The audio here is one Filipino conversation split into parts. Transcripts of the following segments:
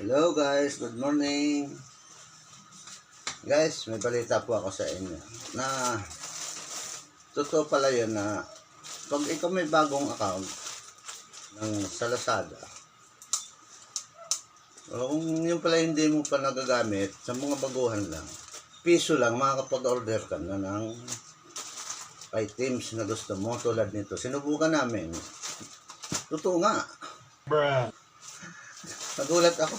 Hello guys, good morning. Guys, may balita po ako sa inyo na totoo pala yun na pag ikaw may bagong account ng sa Lazada, kung yun pala hindi mo pa nagagamit, sa mga baguhan lang, piso lang makakapag-order ka na ng items na gusto mo tulad nito. Sinubukan namin. Totoo nga. Nagulat ako.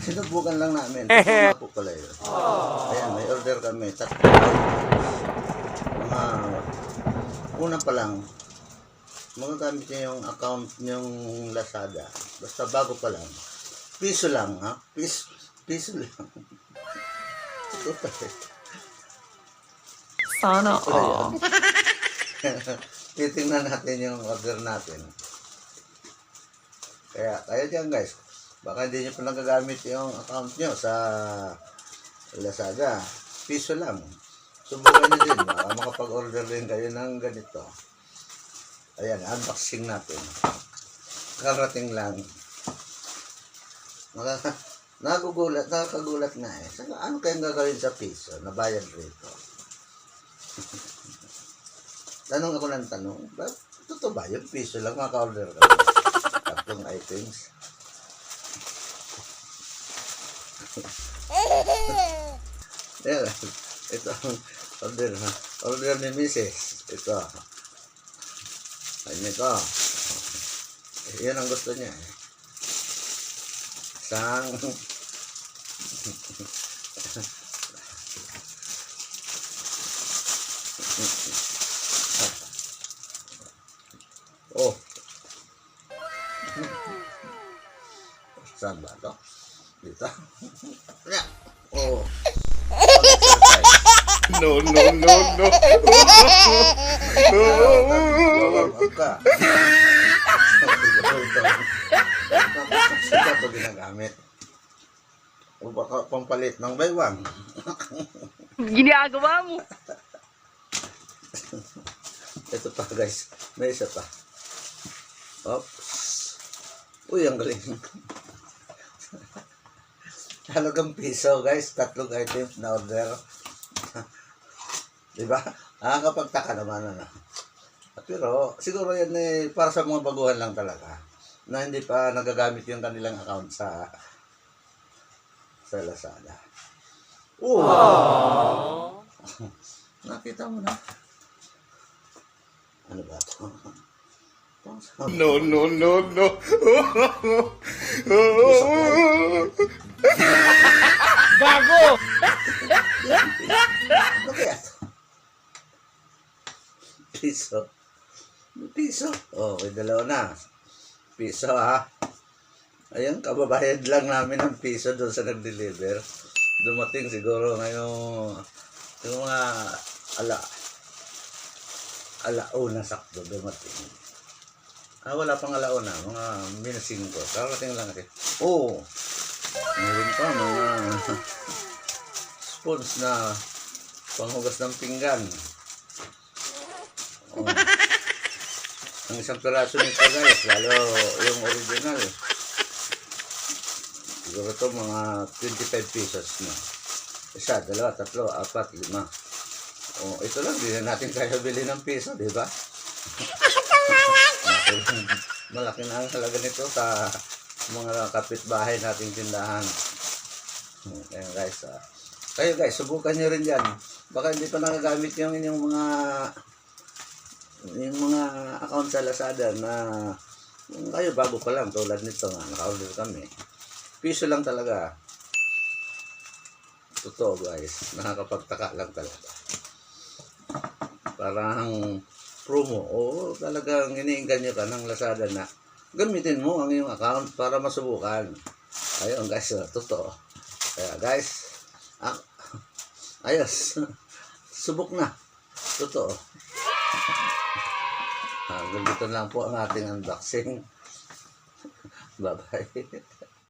Sinubukan lang namin. Nga po pala yun. Ayan, may order kami. Tatlo. Mga una pa lang, magagamit niya yung account niyong Lazada. Basta bago pa lang. Piso lang, ha? Piso, piso lang. Totoo pala yun. Sana all. Titingnan natin yung order natin. Kaya, kaya dyan guys, baka hindi nyo pa nagagamit yung account nyo sa Lazada. Piso lang. Subukan nyo din. Baka makapag-order din kayo ng ganito. Ayan, unboxing natin. Karating lang. Maka, nagugulat, nakakagulat na eh. Saka, ano kayong gagawin sa piso? Nabayad rito. Tanong ako ng tanong, totoo ba yun? Piso lang maka-order ka. Tatlong items. Yan, ito ang order ha. Order ni Mrs. Ito. Ay, ito. Yan ang gusto niya. eh. Isang Oh. Saan ba? Dito? Yeah. Oh. No, no, no, no. Up ka. Sika ito ginagamit. O baka pampalit ng one. Ginagawa mo. Ito pa guys. May isa pa. Oops. Uy, ang galing. Halagang piso guys. Tatlong items na order. diba? Nakakapagtaka naman ano. Pero siguro yan eh, para sa mga baguhan lang talaga. Na hindi pa nagagamit yung kanilang account sa sa Lazada. Oh! Nakita mo na. Ano ba ito? No, no, no, no. Gago! Kaya ito? Piso. Piso. Oh, may dalawa na. Piso ha. Ayun, kababayad lang namin ng piso doon sa nag-deliver. Dumating siguro ngayong yung mga ala alauna sakto dumating. Ah, wala pang alauna. Mga minus 5. Karating lang natin. Oh! Meron pa mga spoons na panghugas ng pinggan. Oh. Ang isang piraso nito guys, lalo yung original. Siguro to mga 25 pesos na. Isa, dalawa, tatlo, apat, lima. Oh, ito lang, di na natin kaya bili ng piso, di ba? Malaki na ang halaga nito sa mga kapitbahay nating tindahan. Hmm, Ayan guys, ah. kayo guys, subukan nyo rin yan. Baka hindi pa nagagamit yung inyong mga yung mga account sa Lazada na kayo bago pa lang tulad nito nga, naka-order kami. Piso lang talaga. Totoo guys, nakakapagtaka lang talaga. Parang promo. Oo, talagang iniinganyo ka ng Lazada na gamitin mo ang iyong account para masubukan. Ayun guys, ah, totoo. Kaya guys, ah, ayos. Subok na. Totoo. Hanggang dito lang po ang ating unboxing. Bye-bye.